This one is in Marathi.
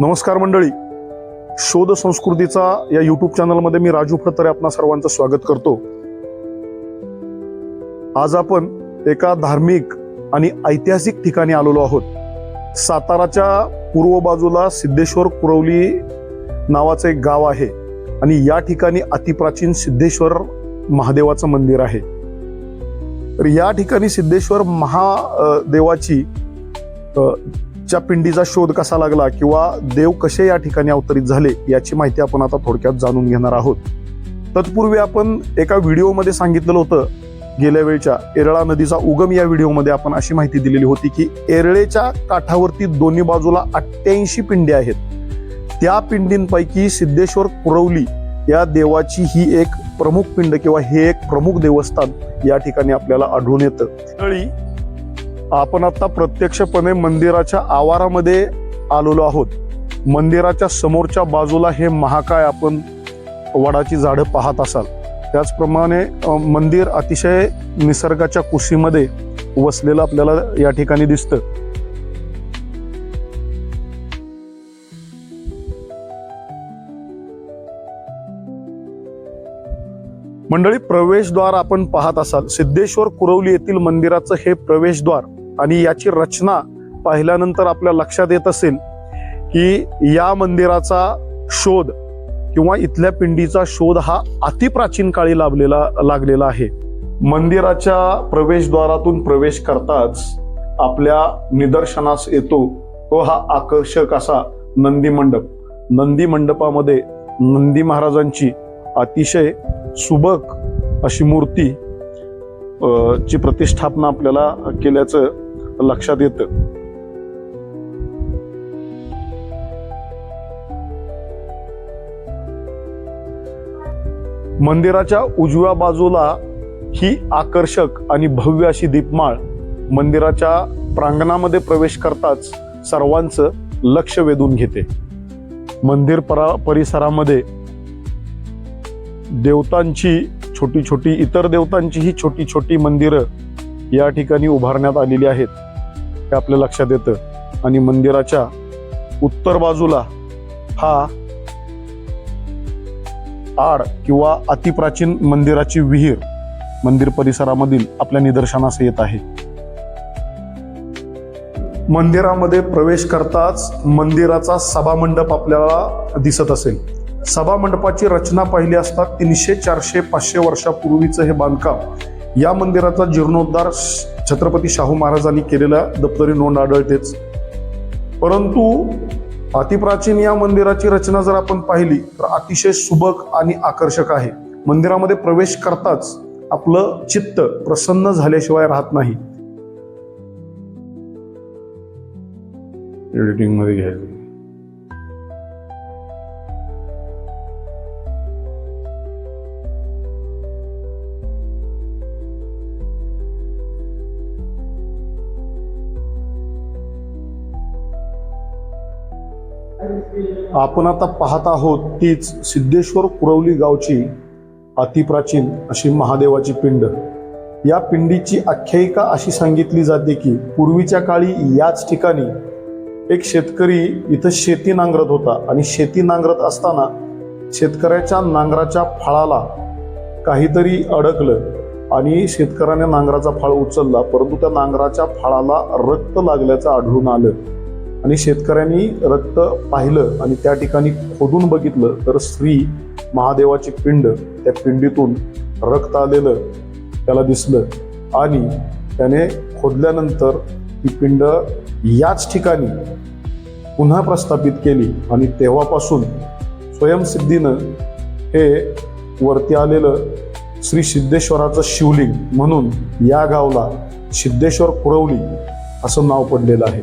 नमस्कार मंडळी. शोध संस्कृतीचा या युट्यूब चॅनलमध्ये मी राजू फडतरे आपणा सर्वांचं स्वागत करतो. आज आपण एका धार्मिक आणि ऐतिहासिक ठिकाणी आलेलो आहोत. साताराच्या पूर्व बाजूला सिद्धेश्वर कुरवली नावाचं एक गाव आहे आणि या ठिकाणी अतिप्राचीन सिद्धेश्वर महादेवाचं मंदिर आहे. तर या ठिकाणी सिद्धेश्वर महादेवाची च्या पिंडीचा शोध कसा लागला किंवा देव कसे या ठिकाणी अवतरित झाले याची माहिती आपण आता थोडक्यात जाणून घेणार आहोत. तत्पूर्वी आपण एका व्हिडिओमध्ये सांगितलेलं होतं गेल्या वेळच्या एरळा नदीचा उगम या व्हिडिओमध्ये आपण अशी माहिती दिलेली होती की एरळेच्या काठावरती दोन्ही बाजूला अठ्ठ्याऐंशी पिंडी आहेत. त्या पिंडींपैकी सिद्धेश्वर कुरवली या देवाची ही एक प्रमुख पिंड किंवा हे एक प्रमुख देवस्थान या ठिकाणी आपल्याला आढळून येतं. तळी आपण आता प्रत्यक्षपणे मंदिराच्या आवारामध्ये आलेलो आहोत. मंदिराच्या समोरच्या बाजूला हे महाकाय आपण वडाची झाडं पाहत असाल. त्याचप्रमाणे मंदिर अतिशय निसर्गाच्या कुशीमध्ये वसलेलं आपल्याला या ठिकाणी दिसतं. मंडळी प्रवेशद्वार आपण पाहत असाल. सिद्धेश्वर कुरवली येथील मंदिराचं हे प्रवेशद्वार आणि याची रचना पाहिल्यानंतर आपल्या लक्षात येत असेल की या मंदिराचा शोध किंवा इथल्या पिंडीचा शोध हा अतिप्राचीन काळी लाभलेला लागलेला आहे. मंदिराच्या प्रवेशद्वारातून प्रवेश करताच आपल्या निदर्शनास येतो तो हा आकर्षक असा नंदी मंडप. नंदी मंडपामध्ये नंदी महाराजांची अतिशय सुबक अशी मूर्ती ची प्रतिष्ठापना आपल्याला केल्याचं लक्षात येतं. मंदिराच्या उजव्या बाजूला ही आकर्षक आणि भव्य अशी दीपमाळ मंदिराच्या प्रांगणामध्ये प्रवेश करताच सर्वांचं लक्ष वेधून घेते. मंदिर परा परिसरामध्ये देवतांची छोटी छोटी इतर देवतांची ही छोटी छोटी मंदिरं या ठिकाणी उभारण्यात आलेली आहेत. हे आपल्या लक्षात येतं. आणि मंदिराच्या उत्तर बाजूला हा आड किंवा अतिप्राचीन मंदिराची विहीर मंदिर परिसरामधील आपल्या निदर्शनास येत आहे. मंदिरामध्ये प्रवेश करताच मंदिराचा सभामंडप आपल्याला दिसत असेल. सभामंडपाची रचना पाहिली असता तीनशे चारशे पाचशे वर्षापूर्वीचं हे बांधकाम या मंदिराचा जीर्णोद्धार छत्रपती शाहू महाराजांनी केलेल्या दप्तरी नोंद आढळतेच. परंतु अतिप्राचीन या मंदिराची रचना जर आपण पाहिली तर अतिशय सुबक आणि आकर्षक आहे. मंदिरामध्ये प्रवेश करताच आपलं चित्त प्रसन्न झाल्याशिवाय राहत नाही. एडिटिंगमध्ये घ्यायचं. आपण आता पाहत आहोत तीच सिद्धेश्वर कुरवली गावची अतिप्राचीन अशी महादेवाची पिंड. या पिंडीची आख्यायिका अशी सांगितली जाते की पूर्वीच्या काळी याच ठिकाणी एक शेतकरी इथं शेती नांगरत होता आणि शेती नांगरत असताना शेतकऱ्याच्या नांगराच्या फळाला काहीतरी अडकलं आणि शेतकऱ्याने नांगराचा फळ उचलला परंतु त्या नांगराच्या फळाला रक्त लागल्याचं आढळून आलं. आणि शेतकऱ्यांनी रक्त पाहिलं आणि त्या ठिकाणी खोदून बघितलं तर श्री महादेवाची पिंड त्या पिंडीतून रक्त आलेलं त्याला दिसलं. आणि त्याने खोदल्यानंतर ती पिंड याच ठिकाणी पुन्हा प्रस्थापित केली आणि तेव्हापासून स्वयंसिद्धीनं हे वरती आलेलं श्री सिद्धेश्वराचं शिवलिंग म्हणून या गावला सिद्धेश्वर कुरवली असं नाव पडलेलं आहे.